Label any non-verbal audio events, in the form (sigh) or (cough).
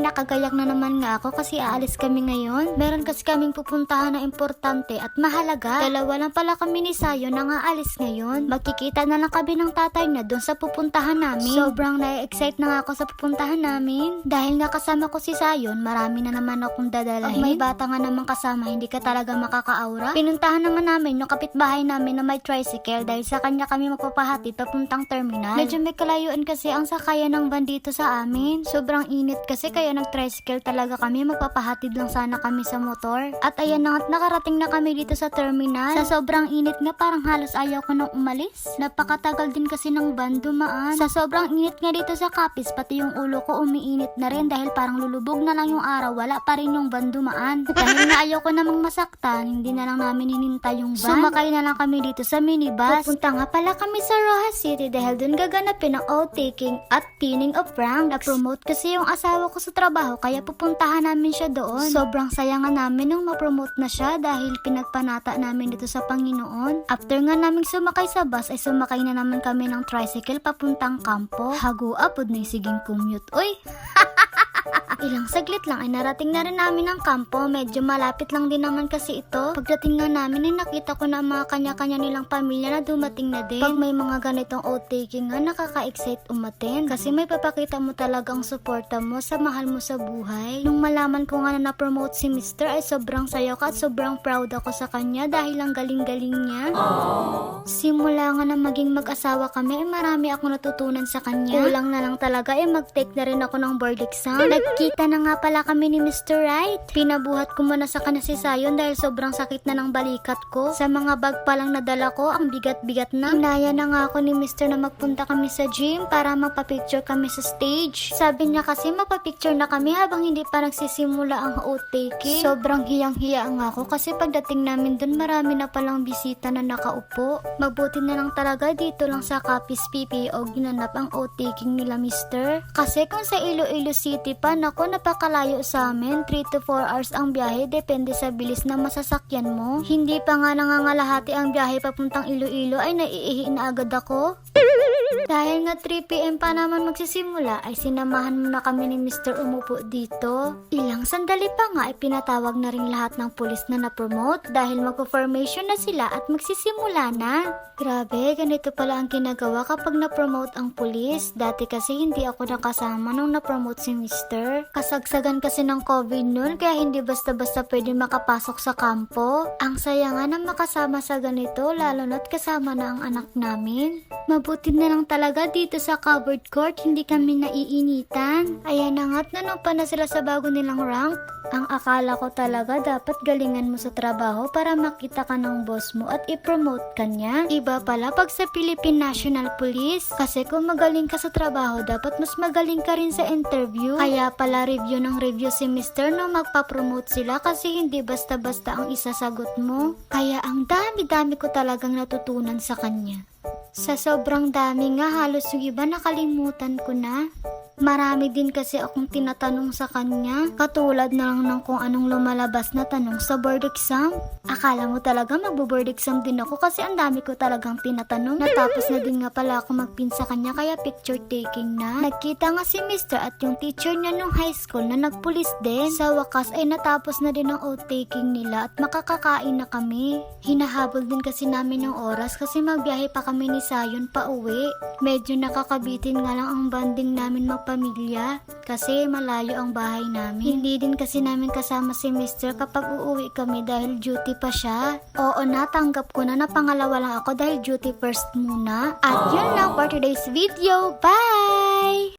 nakagayak na naman nga ako kasi aalis kami ngayon. Meron kasi kaming pupuntahan na importante at mahalaga. Dalawa lang pala kami ni Sayo na nga alis ngayon. Magkikita na lang kami ng tatay na doon sa pupuntahan namin. Sobrang na-excite na nga ako sa pupuntahan namin. Dahil nga kasama ko si Sayon, marami na naman akong dadalahin. Pag may bata nga naman kasama, hindi ka talaga makakaaura. Pinuntahan naman namin yung kapitbahay namin na may tricycle dahil sa kanya kami magpapahatid papuntang terminal. Medyo may kalayuan kasi ang sakayan ng van dito sa amin. Sobrang init kasi kaya nag-tricycle talaga kami. Magpapahatid lang sana kami sa motor. At ayan na nga't nakarating na kami dito sa terminal. Sa sobrang init nga parang halos ayaw ko nang umalis. Napakatagal din kasi ng van dumaan. Sa sobrang init nga dito sa kapis, pati yung ulo ko umiinit na rin dahil parang lulubog na lang yung araw. Wala pa rin yung van dumaan. Dahil nga ayaw ko namang masaktan, hindi na lang namin hinintay yung van. Sumakay na lang kami dito sa minibus. Pupunta nga pala kami sa Rojas City dahil dun gaganapin ang outtaking at pinning of pranks. Na-promote kasi yung asawa ko sa trabaho kaya pupuntahan namin siya doon. Sobrang saya nga namin nung ma-promote na siya dahil pinagpanata namin dito sa Panginoon. After nga namin sumakay sa bus ay sumakay na naman kami ng tricycle papuntang kampo. Hago apod na yung siging commute. Uy! (laughs) Ilang saglit lang ay narating na rin namin ang kampo. Medyo malapit lang din naman kasi ito. Pagdating nga namin ay nakita ko na ang mga kanya-kanya nilang pamilya na dumating na din. Pag may mga ganitong outtaking nga, nakaka-excite umaten. Kasi may papakita mo talagang suporta mo sa mahal mo sa buhay. Nung malaman ko nga na na-promote si Mr. ay sobrang sayo ka at sobrang proud ako sa kanya dahil ang galing-galing niya. Simula nga na maging mag-asawa kami, ay marami ako natutunan sa kanya. Kulang na lang talaga, eh mag-take na rin ako ng board exam. Nagkita na nga pala kami ni Mr. Right. Pinabuhat ko muna sa kanya si Sayon dahil sobrang sakit na ng balikat ko. Sa mga bag pa lang nadala ko, ang bigat-bigat na. Inaya na nga ako ni Mr. na magpunta kami sa gym para magpa-picture kami sa stage. Sabi niya kasi magpa-picture na kami habang hindi pa nagsisimula ang outtaking. Sobrang hiyang-hiya nga ako kasi pagdating namin dun marami na palang bisita na nakaupo. Mabuti na lang talaga dito lang sa Capiz PPO ginanap ang outtaking nila Mr. Kasi kung sa Iloilo City pa, nako napakalayo sa amin. 3 to 4 hours ang biyahe depende sa bilis na masasakyan mo. Hindi pa nga nangangalahati ang biyahe papuntang Iloilo ay naiihi na agad ako. Dahil nga 3pm pa naman magsisimula ay sinamahan mo na kami ni Mr. umupo dito. Ilang sandali pa nga ay pinatawag na rin lahat ng pulis na na-promote dahil magpo-formation na sila at magsisimula na. Grabe, ganito pala ang ginagawa kapag na-promote ang pulis. Dati kasi hindi ako nakasama nung na-promote si Mr. Kasagsagan kasi ng COVID noon kaya hindi basta-basta pwede makapasok sa kampo. Ang saya nga na makasama sa ganito lalo na't kasama na ang anak namin. Mabuti na lang talaga dito sa covered court, hindi kami naiinitan. Ayan na nga't nanupa na sila sa bago nilang rank. Ang akala ko talaga dapat galingan mo sa trabaho para makita ka ng boss mo at i-promote ka niya. Iba pala pag sa Philippine National Police. Kasi kung magaling ka sa trabaho, dapat mas magaling ka rin sa interview. Kaya pala review ng review si Mr. no magpa-promote sila kasi hindi basta-basta ang isasagot mo. Kaya ang dami-dami ko talagang natutunan sa kanya. Sa sobrang dami nga, halos yung iba nakalimutan ko na. Marami din kasi akong tinatanong sa kanya. Katulad na lang ng kung anong lumalabas na tanong sa board exam. Akala mo talaga magbo-board exam din ako kasi ang dami ko talagang tinatanong. Natapos na din nga pala ako magpin sa kanya kaya picture taking na. Nagkita nga si Mr. at yung teacher niya nung high school na nagpulis din. Sa wakas ay natapos na din ang outtaking nila at makakakain na kami. Hinahabol din kasi namin yung oras kasi magbiyahe pa kami ni Sayon pa uwi. Medyo nakakabitin nga lang ang banding namin magpamilya kasi malayo ang bahay namin. Hindi din kasi namin kasama si Mr. kapag uuwi kami dahil duty pa siya. Oo, natanggap ko na na pangalawa lang ako dahil duty first muna. At yun lang for today's video. Bye!